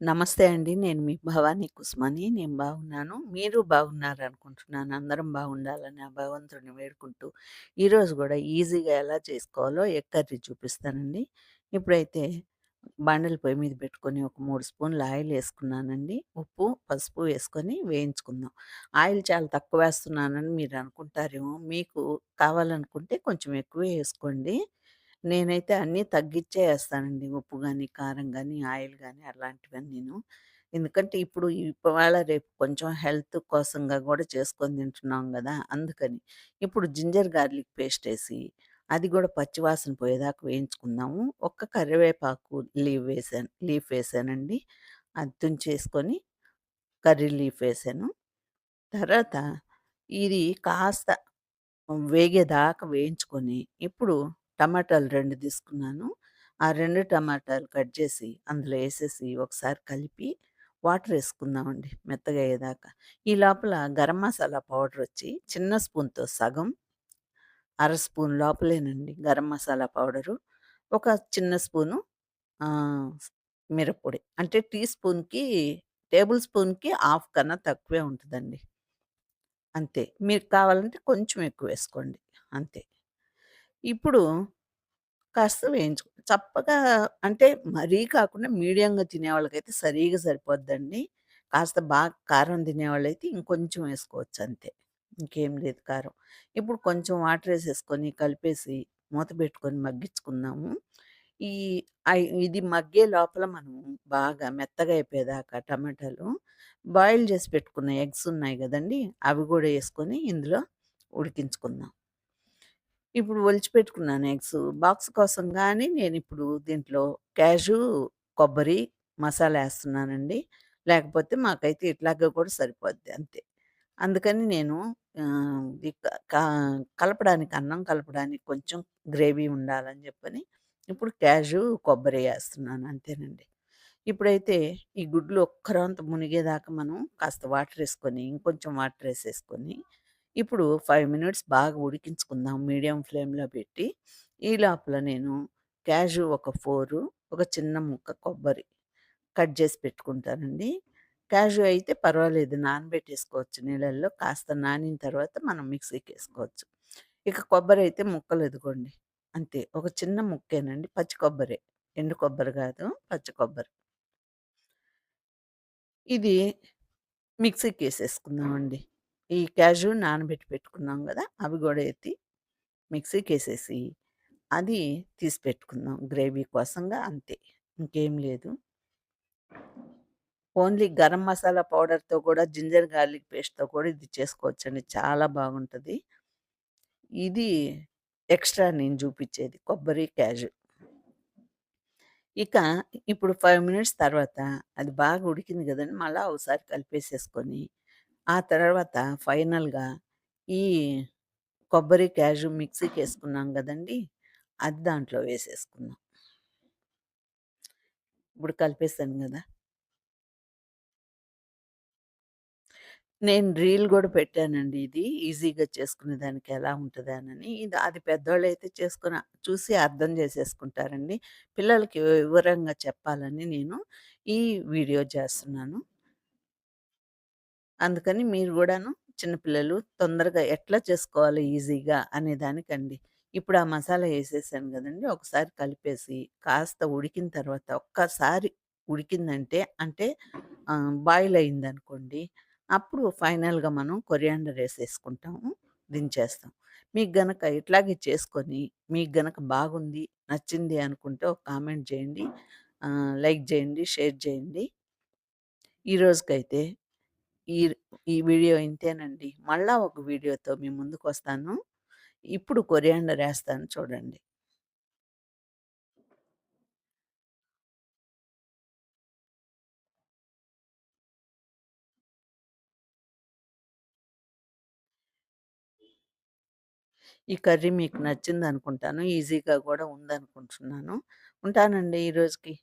నమస్తే అండి. నేను మీ భవానీ కుసుమని. నేను బాగున్నాను. మీరు బాగున్నారనుకుంటున్నాను. అందరం బాగుండాలని ఆ భగవంతుడిని వేడుకుంటూ, ఈరోజు కూడా ఈజీగా ఎలా చేసుకోవాలో ఎగ్ చూపిస్తానండి. ఇప్పుడైతే బండల పొయ్యి మీద పెట్టుకొని ఒక మూడు స్పూన్లు ఆయిల్ వేసుకున్నానండి ఉప్పు, పసుపు వేసుకొని వేయించుకుందాం. ఆయిల్ చాలా తక్కువ వేస్తున్నానని మీరు అనుకుంటారేమో! మీకు కావాలనుకుంటే కొంచెం ఎక్కువ వేసుకోండి నేనైతే అన్నీ తగ్గించే వేస్తానండి ఉప్పు గాని, కారం గాని, ఆయిల్ గాని అలాంటివన్నీను. ఎందుకంటే ఇప్పుడు ఇవాళ రేపు కొంచెం హెల్త్ కోసంగా గూడా చేసుకొని తింటున్నాం గదా! అందుకని. ఇప్పుడు జింజర్ గార్లిక్ పేస్ట్ వేసి అది గూడా పచ్చివాసన పోయేదాకా వేయించుకుందాము. ఒక్క కరివేపాకు లీవ్ వేసాను లీఫ్ వేసానండి. అది తుంచేసుకొని కర్రీ లీఫ్ వేసాను. తర్వాత ఇది కాస్త వేగేదాకా వేయించుకొని, ఇప్పుడు టమాటాలు రెండు తీసుకున్నాను. ఆ రెండు టమాటాలు కట్ చేసి అందులో వేసేసి ఒకసారి కలిపి వాటర్ వేసుకుందామండి మెత్తగా అయ్యేదాకా. ఈ లోపల గరం మసాలా పౌడర్ వచ్చి చిన్న స్పూన్‌తో సగం, అర స్పూన్ లోపలేనండి గరం మసాలా పౌడరు. ఒక చిన్న స్పూను మిరప్పొడి. అంటే టీ స్పూన్‌కి టేబుల్ స్పూన్‌కి హాఫ్ కన్నా తక్కువే ఉంటుందండి అంతే. మీకు కావాలంటే కొంచెం ఎక్కువ వేసుకోండి అంతే. ఇప్పుడు కాస్త వేయించుకో చప్పగా అంటే మరీ కాకుండా మీడియంగా తినేవాళ్ళకైతే సరిగా సరిపోద్దండి. కాస్త బాగా కారం తినేవాళ్ళైతే ఇంకొంచెం వేసుకోవచ్చు అంతే. ఇంకేం లేదు కారం. ఇప్పుడు కొంచెం వాటర్ వేసేసుకొని కలిపేసి మూత పెట్టుకొని మగ్గించుకుందాము. ఈ అయి ఇది మగ్గే లోపల మనం బాగా మెత్తగా అయిపోయేదాకా టమాటాలు బాయిల్ చేసి పెట్టుకున్న ఎగ్స్ ఉన్నాయి కదండీ అవి కూడా వేసుకొని ఇందులో ఉడికించుకుందాం. ఇప్పుడు ఒలిచిపెట్టుకున్నాను ఎగ్స్. బాక్స్ కోసం గానీ నేనిప్పుడు దీంట్లో క్యాషు, కొబ్బరి, మసాలా వేస్తున్నానండి లేకపోతే మాకైతే ఇట్లాగా కూడా సరిపోద్ది అంతే. అందుకని నేను ఆహ్, కా కలపడానికి అన్నం కలపడానికి కొంచెం గ్రేవీ ఉండాలని జెప్పని ఇప్పుడు క్యాషు, కొబ్బరి ఏస్తున్నాను అంతేనండి. ఇప్పుడైతే ఈ గుడ్లు ఒక్కరవంత మునిగేదాకా మనం కాస్త వాటర్ వేసుకొని ఇంకొంచెం వాటర్ ఏసేసుకొని, ఇప్పుడు ఫైవ్ మినిట్స్ బాగా ఉడికించుకుందాం మీడియం ఫ్లేమ్‌లో పెట్టి. ఈ లోపల నేను క్యాజు ఒక ఫోరు ఒక చిన్న ముక్క కొబ్బరి కట్ చేసి పెట్టుకుంటానండి. క్యాజు అయితే పర్వాలేదు నానబెట్టేసుకోవచ్చు నీళ్ళల్లో. కాస్త నానిన తర్వాత మనం మిక్సీకి వేసుకోవచ్చు ఇక కొబ్బరి అయితే ముక్కలు ఎదుగోండి అంతే. ఒక చిన్న ముక్కేనండి. పచ్చి కొబ్బరి ఎండు కొబ్బరి కాదు పచ్చి కొబ్బరి. ఇది మిక్సీకి వేసేసుకుందామండి ఈ క్యాజు నానబెట్టి పెట్టుకున్నాం కదా అవి కూడా ఎత్తి మిక్సీకి వేసేసి అది తీసి పెట్టుకుందాం గ్రేవీ కోసంగా అంతే. ఇంకేం లేదు. ఓన్లీ గరం మసాలా పౌడర్‌తో కూడా జింజర్ గార్లిక్ పేస్ట్‌తో కూడా ఇది చేసుకోవచ్చండి. చాలా బాగుంటుంది ఇది ఎక్స్‌ట్రా నేను చూపించేది కొబ్బరి, క్యాజు ఇక ఇప్పుడు ఫైవ్ మినిట్స్ తర్వాత అది బాగా ఉడికింది కదండి మళ్ళీ ఒకసారి కలిపేసేసుకొని, ఆ తర్వాత ఫైనల్‌గా ఈ కొబ్బరి, క్యాషు మిక్సీకేసుకున్నాం గదండీ! అది దాంట్లో వేసేసుకున్నాం. ఇప్పుడు కలిపేసాను గదా! నేను రీల్ గూడా పెట్టానండి ఇది. ఈజీగా చేసుకునేదానికి ఎలా ఉంటదానని. ఇది అది పెద్దోళ్ళైతే చేసుకున్న చూసి అర్థం జేసేసుకుంటారండి. పిల్లలకి వివరంగా చెప్పాలని నేను ఈ వీడియో చేస్తున్నాను. అందుకని మీరు కూడాను చిన్నపిల్లలు తొందరగా ఎట్లా చేసుకోవాలి ఈజీగా అనే దానికండి. ఇప్పుడు ఆ మసాలా వేసేసాను కదండి ఒకసారి కలిపేసి కాస్త ఉడికిన తర్వాత ఒక్కసారి ఉడికిందంటే అంటే బాయిల్ అయిందనుకోండి. అప్పుడు ఫైనల్‌గా మనం కొరియాండర్ వేసేసుకుంటాము దించేస్తాం. మీకు గనక ఇట్లాగే చేసుకొని మీకు గనక బాగుంది, నచ్చింది అనుకుంటే ఒక కామెంట్ చేయండి లైక్ చేయండి షేర్ చేయండి ఈ రోజుకైతే ఈ ఈ వీడియో ఇంతేనండి. మళ్ళా ఒక వీడియోతో మీ ముందుకొస్తాను. ఇప్పుడు కొరియాండర్ వేస్తాను చూడండి. ఈ కర్రీ మీకు నచ్చింది అనుకుంటాను ఈజీగా కూడా ఉందనుకుంటున్నాను. ఉంటానండి ఈ రోజుకి.